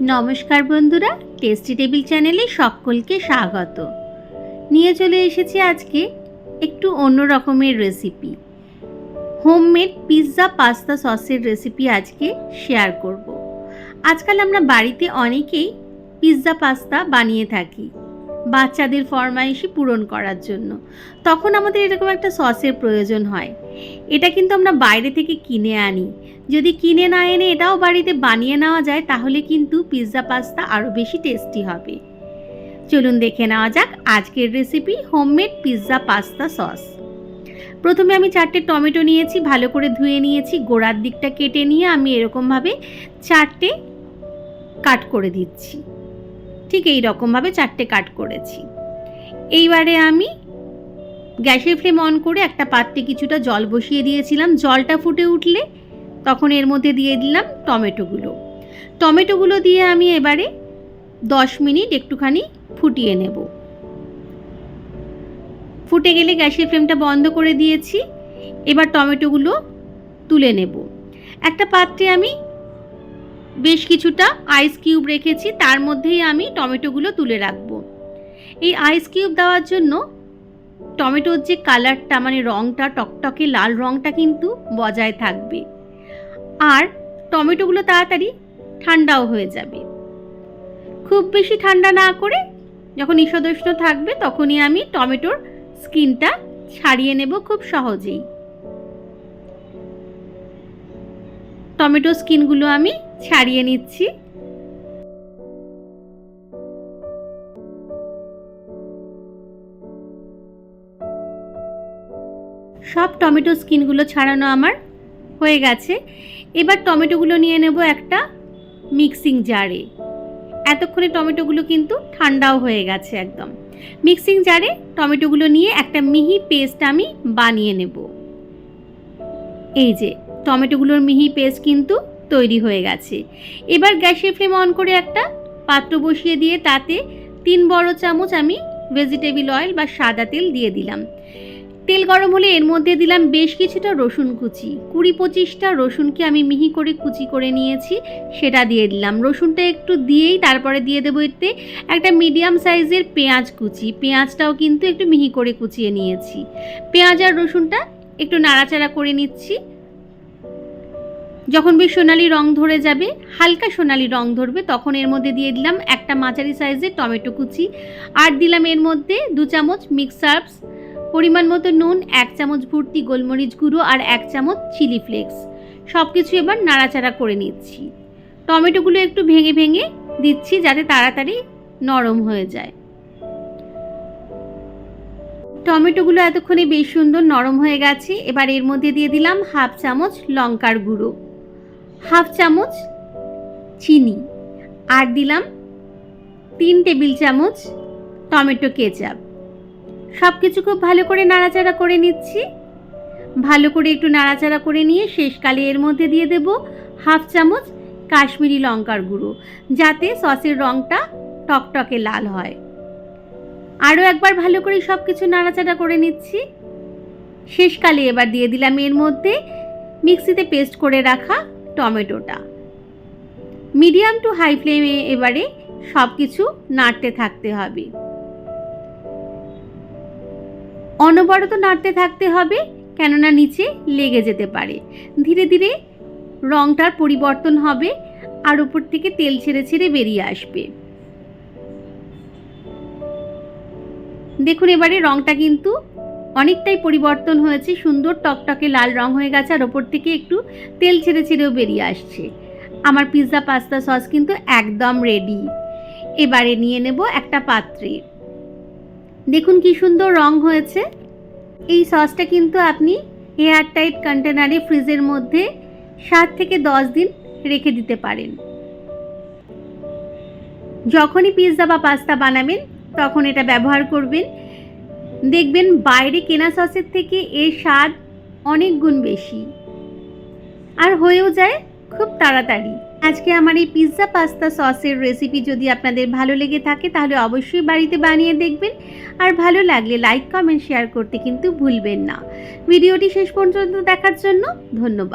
নমস্কার বন্ধুরা tasty table চ্যানেলে সকলকে স্বাগত। নিয়ে চলে এসেছি আজকে একটু অন্য রকমের রেসিপি হোমমেড পিৎজা পাস্তা সসের রেসিপি আজকে শেয়ার করব। আজকাল আমরা বাড়িতে অনেকেই পিৎজা পাস্তা বানিয়ে থাকি। বাচ্চাদের ফরমাইশি পূরণ করার জন্য। তখন আমাদের এরকম একটা সসের প্রয়োজন হয়। এটা কিন্তু আমরা বাইরে থেকে কিনে আনি। যদি কিনে না এনে এটাও বাড়িতে বানিয়ে নেওয়া যায়, তাহলে কিন্তু পিৎজা পাস্তা আরও বেশি টেস্টি হবে। চলুন দেখে নেওয়া যাক আজকের recipe homemade pizza pasta sauce. প্রথমে আমি চারটে টমেটো নিয়েছি, ভালো করে ধুয়ে নিয়েছি, গোড়ার দিকটা কেটে নিয়ে আমি এরকমভাবে চারটে কাট করে দিচ্ছি। ঠিক এই রকমভাবে চারটে কাট করেছি। এইবারে আমি গ্যাসের ফ্লেম অন করে একটা পাত্রে কিছুটা জল বসিয়ে দিয়েছিলাম। জলটা ফুটে উঠলে তখন এর মধ্যে দিয়ে দিলাম টমেটোগুলো। টমেটোগুলো দিয়ে আমি এবারে দশ মিনিট একটুখানি ফুটিয়ে নেব। ফুটে গেলে গ্যাসের ফ্লেমটা বন্ধ করে দিয়েছি। এবার টমেটোগুলো তুলে নেব। একটা পাত্রে আমি বেশ কিছুটা আইস কিউব রেখেছি, তার মধ্যেই আমি টমেটোগুলো তুলে রাখব। এই আইস কিউব দেওয়ার জন্য টমেটোর যে কালারটা মানে রঙটা টকটকে লাল রঙটা কিন্তু বজায় থাকবে। আর টমেটোগুলো তাড়াতাড়ি ঠান্ডাও হয়ে যাবে। খুব বেশি ঠান্ডা না করে যখন ঈষদুষ্ণ থাকবে, তখনই আমি টমেটোর স্কিনটা ছাড়িয়ে নেব খুব সহজেই। টমেটো স্কিনগুলো আমি ছাড়িয়ে নিচ্ছি। সব টমেটো স্কিনগুলো ছাড়ানো আমার হয়ে গেছে। এবার টমেটোগুলো নিয়ে নেব একটা মিক্সিং জারে। এতক্ষণে টমেটোগুলো কিন্তু ঠান্ডাও হয়ে গেছে একদম। মিক্সিং জারে টমেটোগুলো নিয়ে একটা মিহি পেস্ট আমি বানিয়ে নেব। এই যে, টমেটোগুলোর মিহি পেস্ট কিন্তু তৈরি হয়ে গেছে। এবার গ্যাসের ফ্লেম অন করে একটা পাত্র বসিয়ে দিয়ে তাতে তিন বড় চামচ আমি ভেজিটেবিল অয়েল বা সাদা তেল দিয়ে দিলাম। তেল গরম হলে এর মধ্যে দিলাম বেশ কিছুটা রসুন কুচি। কুড়ি পঁচিশটা রসুনকে আমি মিহি করে কুচি করে নিয়েছি, সেটা দিয়ে দিলাম। রসুনটা একটু দিয়েই তারপরে দিয়ে দেবো এতে একটা মিডিয়াম সাইজের পেঁয়াজ কুচি। পেঁয়াজটাও কিন্তু একটু মিহি করে কুচিয়ে নিয়েছি। পেঁয়াজ আর রসুনটা একটু নাড়াচাড়া করে নিচ্ছি। যখন বেশ সোনালি রং ধরে যাবে, হালকা সোনালি রং ধরবে, তখন এর মধ্যে দিয়ে দিলাম একটা মাঝারি সাইজের টমেটো কুচি। আর দিলাম এর মধ্যে দু চামচ মিক্স হার্বস, পরিমাণ মতো নুন, এক চামচ ভর্তি গোলমরিচ গুঁড়ো আর এক চামচ চিলি ফ্লেক্স। সব কিছু এবার নাড়াচাড়া করে নিচ্ছি। টমেটোগুলো একটু ভেঙে ভেঙে দিচ্ছি যাতে তাড়াতাড়ি নরম হয়ে যায়। টমেটোগুলো এতক্ষণে বেশ সুন্দর নরম হয়ে গেছে। এবার এর মধ্যে দিয়ে দিলাম হাফ চামচ লঙ্কার গুঁড়ো। হাফ চামচ চিনি আর দিলাম তিন টেবিল চামচ টমেটো কেচাপ। সব কিছু খুব ভালো করে নাড়াচাড়া করে নিচ্ছি। ভালো করে একটু নাড়াচাড়া করে নিয়ে শেষকালে এর মধ্যে দিয়ে দেব হাফ চামচ কাশ্মীরি লঙ্কার গুঁড়ো, যাতে সসের রঙটা টকটকে লাল হয়। আরও একবার ভালো করে সব কিছু নাড়াচাড়া করে নিচ্ছি। শেষকালে এবার দিয়ে দিলাম এর মধ্যে মিক্সিতে পেস্ট করে রাখা টমেটোটা। মিডিয়াম টু হাই ফ্লেমে এবারে সব কিছু নাড়তে থাকতে হবে। অনবরত নাড়তে থাকতে হবে কেননা নিচে লেগে যেতে পারে। ধীরে ধীরে রঙটার পরিবর্তন হবে আর উপর থেকে তেল ছেড়ে ছেড়ে বেরিয়ে আসবে। দেখুন এবারে রঙটা কিন্তু অনেকটাই পরিবর্তন হয়েছে। সুন্দর টকটকে লাল রং হয়ে গেছে আর ওপর থেকে একটু তেল ছেড়ে ছেড়েও বেরিয়ে আসছে। আমার পিৎজা পাস্তা সস কিন্তু একদম রেডি এবারে নিয়ে নেব একটা পাত্রে। দেখুন কি সুন্দর রং হয়েছে। এই সসটা কিন্তু আপনি এয়ার টাইট কন্টেনারে ফ্রিজের মধ্যে সাত থেকে দশ দিন রেখে দিতে পারেন। যখনই পিৎজা বা পাস্তা বানাবেন, তখন এটা ব্যবহার করবেন। দেখবেন বাইরে কেনা সসের থেকে এর স্বাদ অনেক গুণ বেশি। আর হয়েও যায় খুব তাড়াতাড়ি। আজকে আমার এই পিৎজা পাস্তা সসের রেসিপি যদি আপনাদের ভালো লেগে থাকে, তাহলে অবশ্যই বাড়িতে বানিয়ে দেখবেন। আর ভালো লাগলে লাইক কমেন্ট শেয়ার করতে কিন্তু ভুলবেন না। ভিডিওটি শেষ পর্যন্ত দেখার জন্য ধন্যবাদ।